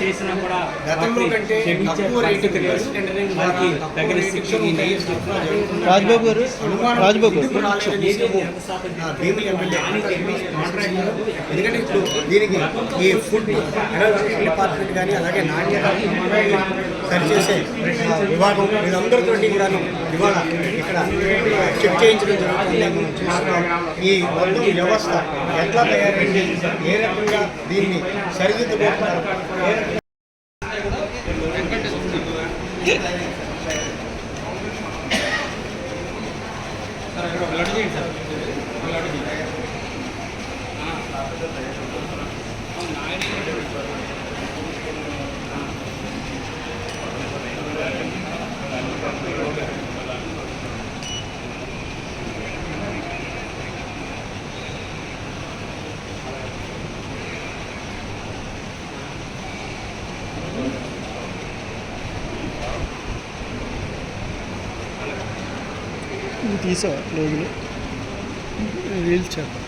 చేసినా కూడా గతంలో కంటే తక్కువ రేటు. రాజ్బాబు గారు రాజ్బాబు ఎందుకంటే ఇప్పుడు దీనికి ఈ ఫుడ్ డిపార్ట్మెంట్ కానీ అలాగే నాణ్యత సరిచేసే ఆ, విభాగం వీళ్ళందరితోటి కూడాను ఇవాళ ఇక్కడ చెక్ చేయించడం జరుగుతుంది. మనం చూస్తున్నాం. ఈ మొత్తం వ్యవస్థ ఎట్లా తయారైంది? ఏ రకంగా దీన్ని సరిదిద్దుకుంటున్నారు ఏ రకంగా తీసా రోజులు. రీల్స్ చేద్దాం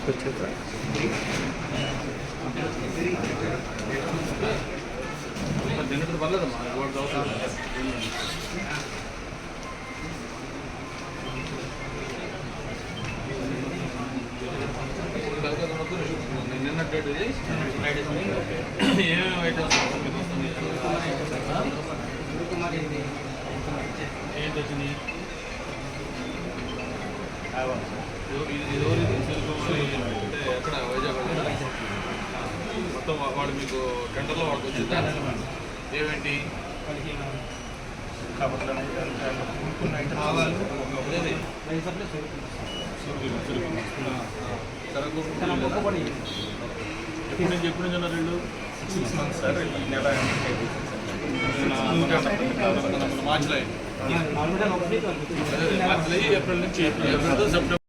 ఇటీవల తీసుకొచ్చేదా నిన్న ఏమేమి ఐటమ్స్ ఏంటి వచ్చినాయి ఎక్కడ వైజాగ్ మొత్తం వాడు మీకు టెండర్లో వాడికి వచ్చిందా ఏమేంటి ఎప్పటి నుంచి ఎప్పటి నుంచి ఉన్నారు వీళ్ళు? మార్చిలో అయింది. అదే, మార్చిలో అయ్యి ఏప్రిల్ నుంచి ఏప్రిల్తో September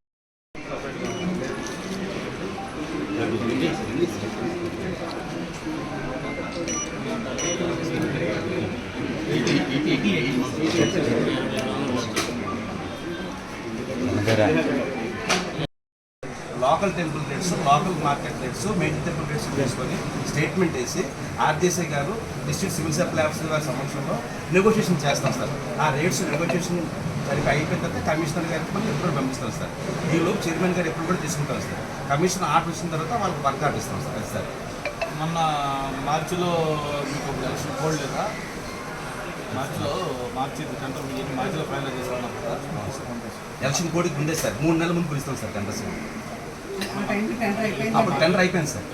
local temple rates local market rates main temple rates తీసుకొని స్టేట్మెంట్ వేసి ఆర్జేసీ గారు డిస్ట్రిక్ట్ సివిల్ సప్లై ఆఫీసర్ గారి సమక్షంలో నెగోషియేషన్ చేస్తాం సార్. ఆ రేట్స్ నెగోషియేషన్ సరిగ్గా అయిపోయిన తర్వాత కమిషనర్ గారికి మనం ఎప్పుడు పంపిస్తాం సార్. ఈలోపు చైర్మన్ గారు ఎప్పుడు కూడా తీసుకుంటాం సార్. కమిషన్ ఆర్డర్ ఇచ్చిన తర్వాత వాళ్ళకి వర్క్ ఆర్డర్ ఇస్తాం సార్. సార్. మొన్న మార్చిలో మీకు ఎలక్షన్ కోడ్ లేదా? మార్చిలో మార్చి మీటింగ్ మార్చిలో ఫైనల్ చేసుకున్నాం ఎలక్షన్ కోడ్కి ఉండే సార్. మూడు నెలల ముందు పిలుస్తాం సార్ టెండర్స్ అప్పుడు టెండర్ అయిపోయింది సార్.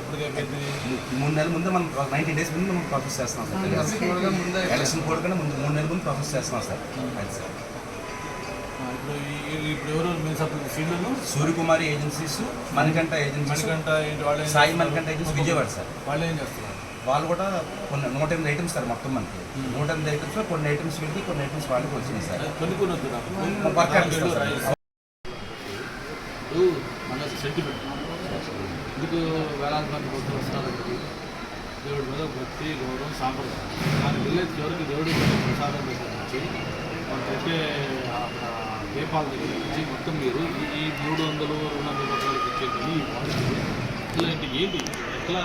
మూడు నెలల ముందే మనం నైన్టీన్ డేస్ ముందు మనం ప్రాసెస్ చేస్తున్నాం సార్. ఎలక్షన్ కోడ్ కన్నా ముందు మూడు నెలల ముందు ప్రాసెస్ చేస్తున్నాం సార్. అది sir. Suryakumari agencies Manikanta agencies Manikanta ఏంటి వాళ్ళు ఏం Sai? Manikanta agency Vijayawada sir. వాళ్ళు ఏం చేస్తున్నారు? వాళ్ళు కూడా కొన్ని నూట ఎనిమిది ఐటమ్స్ సార్ మొత్తం మనకి. నూట ఎనిమిది ఐటమ్స్లో కొన్ని ఐటమ్స్ వీళ్ళకి కొన్ని ఐటమ్స్ వాళ్ళకి వచ్చినాయి సార్. వర్క్ నాలుగు ఇస్తాం సార్. రైస్. ఇప్పుడు మన సెంటిమెంట్ ఎందుకు వేలాది మంది భక్తులు వస్తున్నారు ఇక్కడికి దేవుడి మీద భక్తి గౌరవం సాంప్రదాయం. దాని విలేజ్ చివరికి దేవుడి ప్రసాదం దగ్గర నుంచి మనం పెట్టే అక్కడ దీపాల దగ్గర నుంచి మొత్తం మీరు ఈ- మూడు వందలు రెండు వందల రూపాయలకి ఇచ్చే ఈ క్వాలిటీ ఇలాంటి ఏంటి? ఎట్లా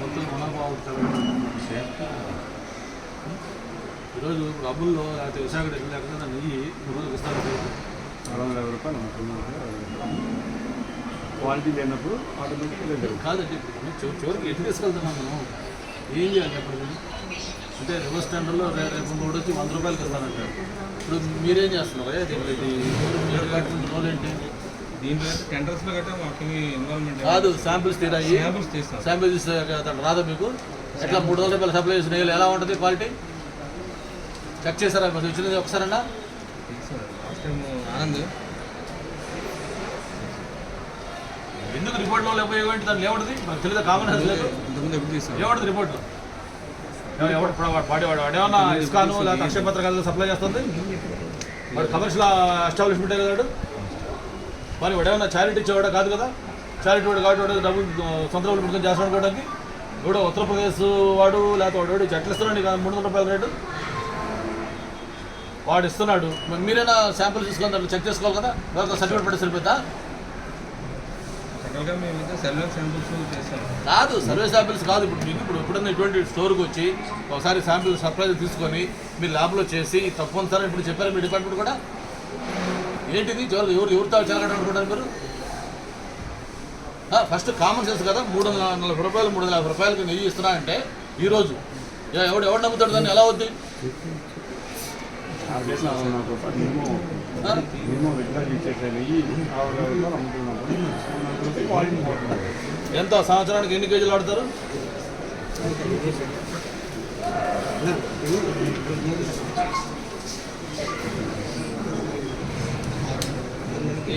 మొత్తం మనోభావం ఈరోజు ఇప్పుడు అబ్బుల్లో లేకపోతే విశాఖ ఎట్లా లేకుండా నెయ్యి మూడు రోజులు ఇస్తారు అరవై రూపాయలు క్వాలిటీ లేనప్పుడు ఆటోమేటిక్గా జరుగుతుంది కాదండి చివరికి ఎటు తీసుకెళ్తున్నాం మనం ఏం చేయాలి చెప్పండి అంటే రివర్స్ టెండర్లో రేపు మూడు వచ్చి వంద రూపాయలకి ఇస్తానంటారు. ఇప్పుడు మీరేం చేస్తున్నారు? మీరు- కట్టుకున్న రోల్ ఏంటి? దీంట్లో మాకు ఇన్వాల్వ్మెంట్ కాదు శాంపిల్స్ తీరాయి. శాంపుల్స్ తీస్తాం. శాంపిల్స్ అతను రాదా మీకు? ఎట్లా మూడు వందల రూపాయలు సప్లై చేసిన ఎలా ఉంటుంది క్వాలిటీ చెక్ చేశారా? మరి వచ్చినది ఒకసారన్నా? ఆనంద్ ఎందుకు రిపోర్ట్లో ఏంటి దాంట్లో ఏముంటుంది మనకు తెలియదు కామన్ లేదు ఏమంటుంది రిపోర్ట్లో ఎవ- ఎవడు పాడేవాడు వాడు ఏమన్నా ఇస్కాను లేకపోతే అక్షయ పత్రికలు సప్లై చేస్తుంది? వాడు కమర్షియల్ ఎస్టాబ్లిష్మెంటే కదా మరి వాడు ఏమన్నా చారిటీ ఇచ్చేవాడా కాదు కదా? చారిటీ వాడు కాబట్టి వాడు డబ్బులు సొంత డబ్బులు పెట్టుకొని చేస్తాడు అనుకోవడానికి ఇప్పుడు ఉత్తరప్రదేశ్ వాడు లేకపోతే వాడు చెట్లు ఇస్తున్నాడు మూడు వందల రూపాయల రేటు. వాడు ఇస్తున్నాడు. మరి మీరైనా శాంపుల్ తీసుకొని దాంట్లో చెక్ చేసుకోవాలి కదా? సర్టిఫికేట్ పెట్టి సరిపోతా జనరల్గా మేమైతే సెల్వర్ శాంపుల్స్ చేస్తాం కాదు సర్వే శాంపిల్స్ కాదు. ఇప్పుడు మీకు ఇప్పుడు ఎప్పుడన్నా ఇటువంటి స్టోర్కి వచ్చి ఒకసారి శాంపిల్ సర్ప్రైజ్ తీసుకొని మీరు ల్యాబ్లో చేసి తప్పనిసరి ఇప్పుడు చెప్పారు మీ డిపార్ట్మెంట్ కూడా? ఏంటిది? చివరికి ఎవరు ఎవరితో చెలగడం అనుకుంటారు మీరు? ఫస్ట్ కామన్ సెన్స్ కదా. మూడు వందల నలభై రూపాయలు మూడు వందల యాభై రూపాయలకి నెయ్యి ఇస్తున్నా అంటే ఈరోజు ఎవడు ఎవడు నమ్ముతాడు దాన్ని? ఎలా అవుద్ది? నాకు మేము ఎంత సంవత్సరానికి ఎన్ని కేజీలు ఆడతారు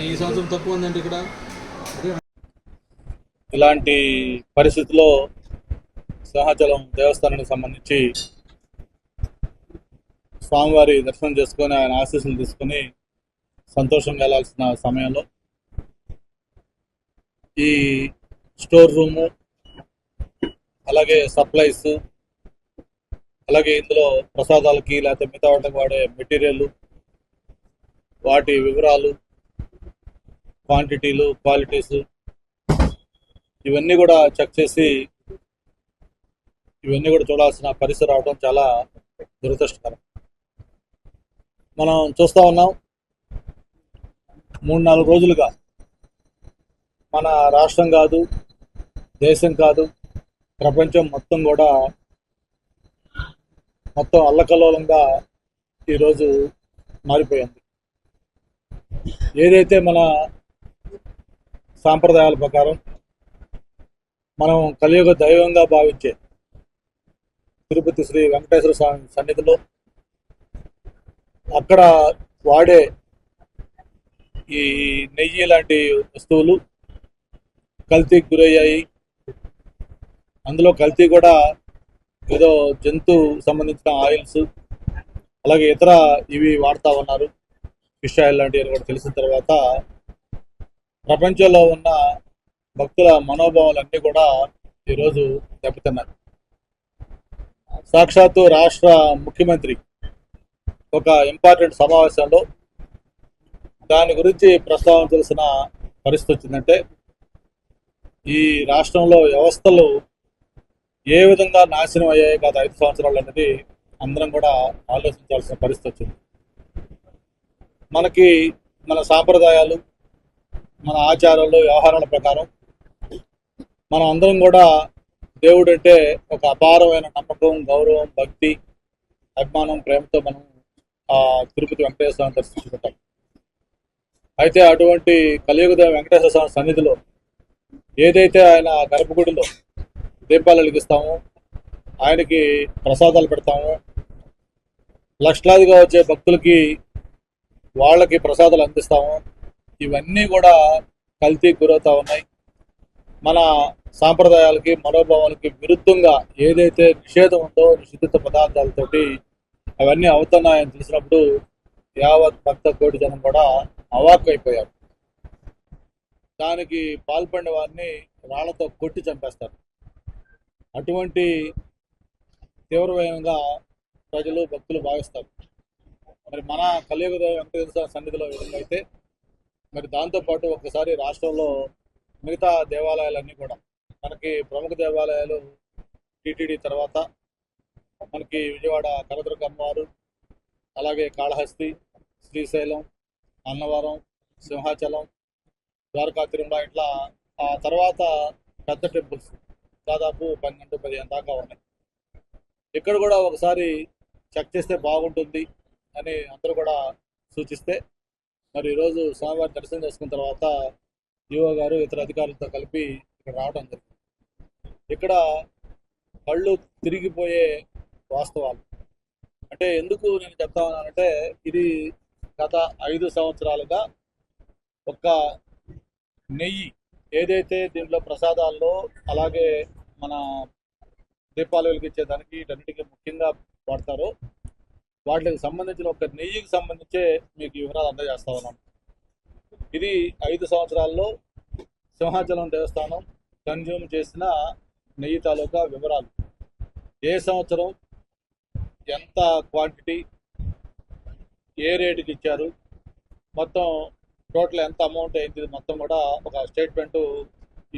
ఈ సంవత్సరం తక్కువ ఉందండి ఇక్కడ. ఇలాంటి పరిస్థితిలో సింహాచలం దేవస్థానానికి సంబంధించి స్వామివారి దర్శనం చేసుకొని ఆయన ఆశీస్సులు తీసుకొని సంతోషంగా వెళ్ళాల్సిన సమయంలో ఈ స్టోర్ రూము అలాగే సప్లైస్ అలాగే ఇందులో ప్రసాదాలకి లేకపోతే మిగతా వాటికి వాడే మెటీరియల్ వాటి వివరాలు క్వాంటిటీలు క్వాలిటీస్ ఇవన్నీ కూడా చెక్ చేసి ఇవన్నీ కూడా చూడాల్సిన పరిస్థితి రావడం చాలా దురదృష్టకరం. మనం చూస్తూ ఉన్నాం మూడు నాలుగు రోజులుగా మన రాష్ట్రం కాదు దేశం కాదు ప్రపంచం మొత్తం కూడా మొత్తం అల్లకల్లోలంగా ఈరోజు మారిపోయింది. ఏదైతే మన సాంప్రదాయాల ప్రకారం మనం కలియుగ దైవంగా భావించే తిరుపతి శ్రీ వెంకటేశ్వర స్వామి సన్నిధిలో అక్కడ వాడే ఈ నెయ్యి లాంటి వస్తువులు కల్తీకి గురయ్యాయి. అందులో కల్తీ కూడా ఏదో జంతు సంబంధించిన ఆయిల్స్ అలాగే ఇతర ఇవి వాడుతూ ఉన్నారు. ఫిష్ ఆయిల్ లాంటివి కూడా తెలిసిన తర్వాత ప్రపంచంలో ఉన్న భక్తుల మనోభావాలన్నీ కూడా ఈరోజు దెబ్బతిన్నాయి. సాక్షాత్తు రాష్ట్ర ముఖ్యమంత్రి ఒక ఇంపార్టెంట్ సమావేశంలో దాని గురించి ప్రస్తావించాల్సిన పరిస్థితి వచ్చిందంటే ఈ రాష్ట్రంలో వ్యవస్థలు ఏ విధంగా నాశనం అయ్యాయి గత ఐదు సంవత్సరాలు అనేది అందరం కూడా ఆలోచించాల్సిన పరిస్థితి వచ్చింది. మనకి మన సాంప్రదాయాలు మన ఆచారాలు వ్యవహారాల ప్రకారం మనం అందరం కూడా దేవుడు అంటే ఒక అపారమైన నమ్మకం గౌరవం భక్తి అభిమానం ప్రేమతో మనం ఆ తిరుపతి వెంకటేశ్వర స్వామిని దర్శించుకుంటాం. అయితే అటువంటి కలియుగ వెంకటేశ్వర స్వామి సన్నిధిలో ఏదైతే ఆయన గర్భగుడిలో దీపాలు వెలిగిస్తాము ఆయనకి ప్రసాదాలు పెడతాము లక్షలాదిగా వచ్చే భక్తులకి వాళ్ళకి ప్రసాదాలు అందిస్తాము ఇవన్నీ కూడా కల్తీ గురవుతా ఉన్నాయి. మన సాంప్రదాయాలకి మనోభావాలకి విరుద్ధంగా ఏదైతే నిషేధం ఉందో నిషిద్ధిత పదార్థాలతోటి అవన్నీ అవుతున్నాయని తెలిసినప్పుడు యావత్ భక్త కోటి జనం కూడా అవాక్ అయిపోయారు దానికి పాల్పడిన వారిని రాళ్ళతో కొట్టి చంపేస్తారు. అటువంటి తీవ్రమైనగా ప్రజలు భక్తులు భావిస్తారు. మరి మన కలియుగ వెంకటేశ్వర స్వామి సన్నిధిలో విధంగా అయితే మరి దాంతోపాటు ఒకసారి రాష్ట్రంలో మిగతా దేవాలయాలన్నీ కూడా మనకి ప్రముఖ దేవాలయాలు టీటీడీ తర్వాత మనకి విజయవాడ కనదుర్గ అమ్మవారు అలాగే కాళహస్తి శ్రీశైలం అన్నవరం సింహాచలం ద్వారకా తిరుమల ఇట్లా ఆ తర్వాత పెద్ద టెంపుల్స్ దాదాపు పన్నెండు పదిహేను దాకా ఉన్నాయి. ఇక్కడ కూడా ఒకసారి చెక్ చేస్తే బాగుంటుంది అని అందరూ కూడా సూచిస్తే మరి ఈరోజు స్వామివారి దర్శనం చేసుకున్న తర్వాత యువ గారు ఇతర అధికారులతో కలిపి ఇక్కడ రావడం జరిగింది. ఇక్కడ కళ్ళు తిరిగిపోయే వాస్తవాలు. అంటే ఎందుకు నేను చెప్తా ఉన్నానంటే ఇది గత ఐదు సంవత్సరాలుగా ఒక నెయ్యి ఏదైతే దీంట్లో ప్రసాదాల్లో అలాగే మన దీపాలు వెలిగించేదానికి వీటన్నిటికీ ముఖ్యంగా వాడతారో వాటికి సంబంధించిన ఒక నెయ్యికి సంబంధించే మీకు వివరాలు అందజేస్తా ఉన్నాను. ఇది ఐదు సంవత్సరాల్లో సింహాచలం దేవస్థానం కన్జ్యూమ్ చేసిన నెయ్యి తాలూకా వివరాలు. ఏ సంవత్సరం ఎంత క్వాంటిటీ ఏ రేటుకి ఇచ్చారు? మొత్తం టోటల్ ఎంత అమౌంట్ అయింది? మొత్తం కూడా ఒక స్టేట్మెంట్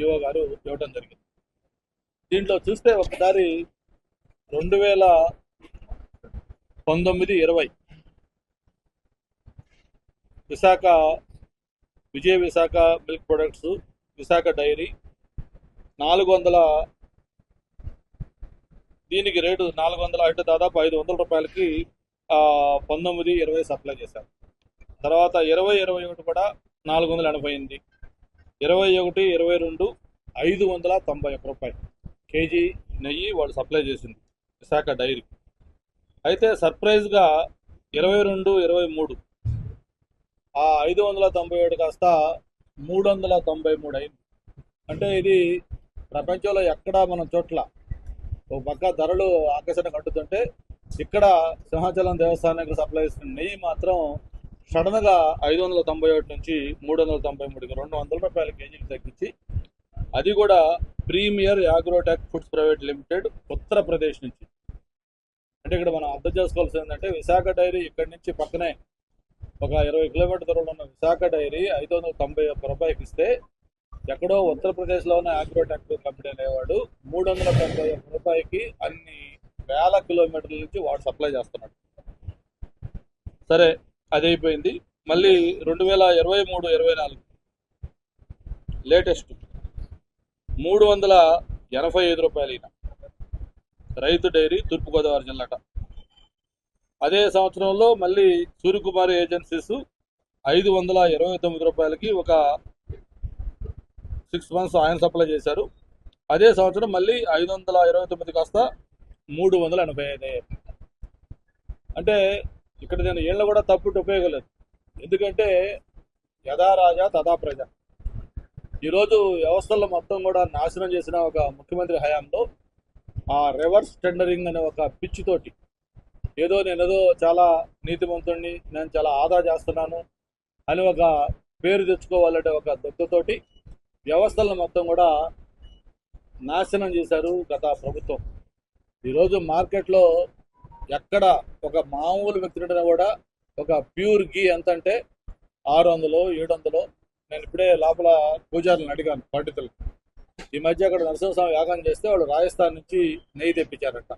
ఈఓ గారు ఇవ్వడం జరిగింది. దీంట్లో చూస్తే ఒకసారి రెండు వేల పంతొమ్మిది ఇరవై Visakha Vijaya Visakha milk products Visakha dairy నాలుగు వందల దీనికి రేటు నాలుగు వందల అంటే దాదాపు ఐదు వందల రూపాయలకి పంతొమ్మిది ఇరవై సప్లై చేశారు. తర్వాత ఇరవై ఇరవై ఒకటి కూడా నాలుగు వందల ఎనభై ఎనిమిది. ఇరవై ఒకటి ఇరవై రెండు ఐదు వందల తొంభై ఒక్క రూపాయలు. కేజీ నెయ్యి వాళ్ళు సప్లై చేసింది విశాఖ డైరీ. అయితే సర్ప్రైజ్గా ఇరవై రెండు ఇరవై మూడు. ఆ ఐదు వందల తొంభై ఏడు కాస్త మూడు వందల తొంభై మూడు అయింది. అంటే ఇది ప్రపంచంలో ఎక్కడా మనం చోట్ల ఒక పక్క ధరలు ఆకర్షణ కట్టుతుంటే ఇక్కడ సింహాచలం దేవస్థానానికి సప్లై చేసిన నెయ్యి మాత్రం సడన్గా ఐదు వందల తొంభై ఒకటి నుంచి మూడు వందల తొంభై మూడుకి రెండు వందల రూపాయల కేజీకి తగ్గించి అది కూడా premier agrotech foods private limited Uttar Pradesh నుంచి. అంటే ఇక్కడ మనం అర్థం చేసుకోవాల్సింది ఏంటంటే విశాఖ డైరీ ఇక్కడి నుంచి పక్కనే ఒక ఇరవై కిలోమీటర్ దూరంలో ఉన్న విశాఖ డైరీ ఐదు వందల తొంభై ఒక్క రూపాయలకి ఇస్తే ఎక్కడో ఉత్తరప్రదేశ్లో ఉన్న యాగ్రోటెక్ కంపెనీ అనేవాడు మూడు వందల తొంభై ఒక్క రూపాయకి అన్ని వేల కిలోమీటర్ల నుంచి వాడు సప్లై చేస్తున్నాడు. సరే అది అయిపోయింది మళ్ళీ రెండు వేల ఇరవై మూడు ఇరవై నాలుగు లేటెస్ట్ మూడు వందల ఎనభై ఐదు రూపాయలు ఈయన రైతు డైరీ తూర్పుగోదావరి జిల్లాట. అదే సంవత్సరంలో మళ్ళీ సూర్యకుమారి ఏజెన్సీస్ ఐదు వందల ఇరవై తొమ్మిది రూపాయలకి ఒక సిక్స్ మంత్స్ ఆయన సప్లై చేశారు. అదే సంవత్సరం మళ్ళీ ఐదు వందల ఇరవై తొమ్మిది కాస్త మూడు వందల ఎనభై ఐదు. అంటే ఇక్కడ నేను ఏళ్ళ కూడా తప్పుట్టు ఉపయోగం లేదు ఎందుకంటే యథా రాజా తదా ప్రజ. ఈరోజు వ్యవస్థల్లో మొత్తం కూడా నాశనం చేసిన ఒక ముఖ్యమంత్రి హయాంలో ఆ రివర్స్ టెండరింగ్ అనే ఒక పిచ్చితోటి ఏదో నేను ఏదో చాలా నీతిమంతుడిని నేను చాలా ఆదా చేస్తున్నాను అని ఒక పేరు తెచ్చుకోవాలంటే ఒక దుఃఖతోటి వ్యవస్థలను మొత్తం కూడా నాశనం చేశారు గత ప్రభుత్వం. ఈరోజు మార్కెట్లో ఎక్కడ ఒక మామూలు వ్యక్తి కూడా ఒక ప్యూర్ గీ ఎంత అంటే ఆరు వందలు ఏడు వందలు నేను ఇప్పుడే లోపల పూజారులను అడిగాను పండితులు. ఈ మధ్య అక్కడ నరసింహస్వామి యాగం చేస్తే వాళ్ళు రాజస్థాన్ నుంచి నెయ్యి తెప్పించారట.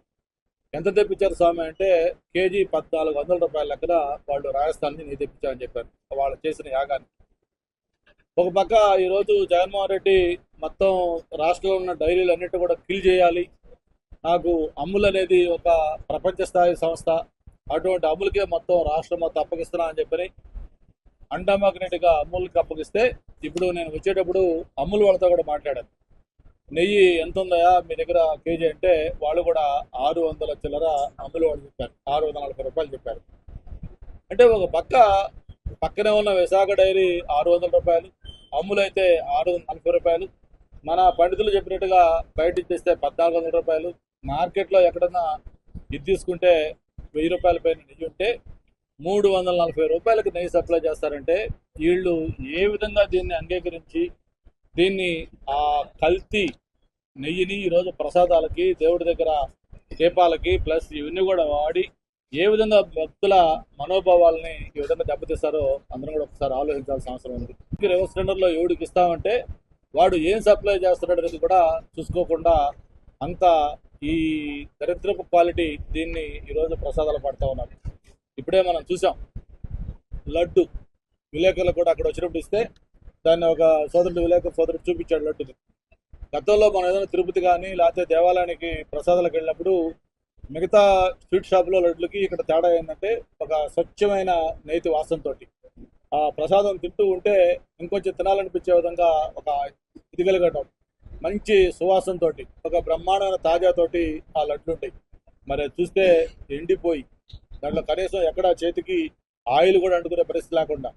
ఎంత తెప్పించారు స్వామి అంటే కేజీ పద్నాలుగు వందల రూపాయల లెక్కన వాళ్ళు రాజస్థాన్ నుంచి నెయ్యి తెప్పించారని చెప్పారు. వాళ్ళు చేసిన యాగాన్ని ఒక పక్క ఈరోజు జగన్మోహన్ రెడ్డి మొత్తం రాష్ట్రంలో ఉన్న డైరీలు అన్నిటి కూడా కిల్ చేయాలి. నాకు అమ్ముల్ అనేది ఒక ప్రపంచ స్థాయి సంస్థ. అటువంటి అమ్ములకే మొత్తం రాష్ట్రం మొత్తం అప్పగిస్తున్నా అని చెప్పని అండమాగ్నెట్గా అమ్ముల్కి అప్పగిస్తే ఇప్పుడు నేను వచ్చేటప్పుడు అమ్ముల్ వాళ్ళతో కూడా మాట్లాడాను. నెయ్యి ఎంత ఉందయా మీ దగ్గర కేజీ అంటే వాళ్ళు కూడా ఆరు వందల చిల్లర అమ్ములు వాళ్ళు చెప్పారు. ఆరు వందల నలభై రూపాయలు చెప్పారు. అంటే ఒక పక్క పక్కనే ఉన్న విశాఖ డైరీ ఆరు వందల రూపాయలు అమ్ములు అయితే ఆరు వందల నలభై రూపాయలు. మన పండితులు చెప్పినట్టుగా బయట ఇచ్చేస్తే పద్నాలుగు వందల రూపాయలు మార్కెట్లో ఎక్కడన్నా ఇది తీసుకుంటే వెయ్యి రూపాయల పైన నెయ్యి ఉంటే మూడు వందల నలభై రూపాయలకు నెయ్యి సప్లై చేస్తారంటే వీళ్ళు ఏ విధంగా దీన్ని అంగీకరించి దీన్ని ఆ కల్తీ నెయ్యిని ఈరోజు ప్రసాదాలకి దేవుడి దగ్గర దీపాలకి ప్లస్ ఇవన్నీ కూడా వాడి ఏ విధంగా భక్తుల మనోభావాలని ఈ విధంగా దెబ్బతీస్తారో అందరం కూడా ఒకసారి ఆలోచించాల్సిన అవసరం ఉంది. రివర్స్ టెండర్లో ఎవడికి ఇస్తామంటే వాడు ఏం సప్లై చేస్తున్నాడు అనేది కూడా చూసుకోకుండా అంత ఈ దరిద్రపు క్వాలిటీ దీన్ని ఈరోజు ప్రసాదాలు పడతా ఉన్నారు. ఇప్పుడే మనం చూసాం. లడ్డు విలేకరులు కూడా అక్కడ వచ్చినప్పుడు ఇస్తే దాన్ని ఒక సోదరుడు విలేకరు సోదరుడు చూపించాడు లడ్డుని. గతంలో మనం ఏదైనా తిరుపతి కానీ లేకపోతే దేవాలయానికి ప్రసాదాలకు వెళ్ళినప్పుడు మిగతా స్వీట్ షాప్లో లడ్లకి ఇక్కడ తేడా ఏంటంటే ఒక స్వచ్ఛమైన నేతి వాసనతో ఆ ప్రసాదం తింటూ ఉంటే ఇంకొంచెం తినాలనిపించే విధంగా ఒక ఇది కలగటం మంచి సువాసనతో ఒక బ్రహ్మాండమైన తాజాతోటి ఆ లడ్లు ఉంటాయి. మరి చూస్తే ఎండిపోయి దాంట్లో కనీసం ఎక్కడ చేతికి ఆయిల్ కూడా అంటుకునే పరిస్థితి లేకుండా.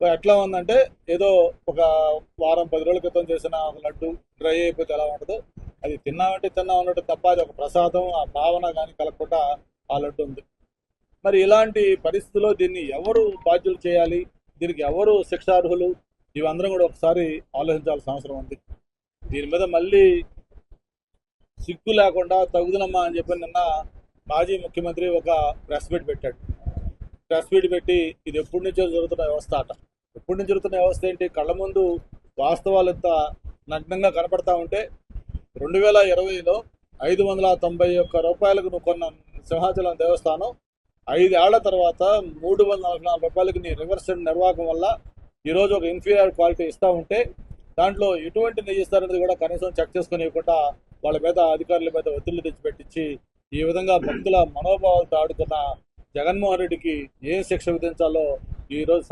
ఎట్లా ఉందంటే ఏదో ఒక వారం పది రోజుల క్రితం చేసిన ఒక లడ్డు డ్రై అయిపోతే ఎలా ఉంటుందో అది తిన్నామంటే తిన్నాం అన్నట్టు తప్ప అది ఒక ప్రసాదం ఆ భావన కానీ కలగకుండా ఆ లడ్డు ఉంది. మరి ఇలాంటి పరిస్థితుల్లో దీన్ని ఎవరు బాధ్యులు చేయాలి? దీనికి ఎవరు శిక్షార్హులు? ఇవందరం కూడా ఒకసారి ఆలోచించాల్సిన అవసరం ఉంది. దీని మీద మళ్ళీ సిగ్గు లేకుండా తగుదనమ్మా అని చెప్పి నిన్న మాజీ ముఖ్యమంత్రి ఒక ప్రెస్ మీట్ పెట్టాడు. ప్రెస్ మీట్ పెట్టి ఇది ఎప్పటి నుంచో జరుగుతున్న వ్యవస్థ అట. ఎప్పటి నుంచి జరుగుతున్న వ్యవస్థ ఏంటి? కళ్ళ ముందు వాస్తవాలు ఎంత నగ్నంగా కనపడతా ఉంటే రెండు వేల ఇరవైలో ఐదు వందల తొంభై ఒక్క రూపాయలకు నువ్వు కొన్న సింహాచలం దేవస్థానం ఐదేళ్ళ తర్వాత మూడు వందల నలభై నాలుగు రూపాయలకి నీ రివర్స్ నిర్వాహకం వల్ల ఈరోజు ఒక ఇన్ఫీరియర్ క్వాలిటీ ఇస్తూ ఉంటే దాంట్లో ఎటువంటి నెయ్యి ఇస్తారనేది కూడా కనీసం చెక్ చేసుకుని ఇవ్వకుండా వాళ్ళ మీద అధికారుల మీద ఒత్తిళ్ళు తెచ్చిపెట్టించి ఈ విధంగా భక్తుల మనోభావాలతో ఆడుకున్న జగన్మోహన్ రెడ్డికి ఏ శిక్ష విధించాలో ఈరోజు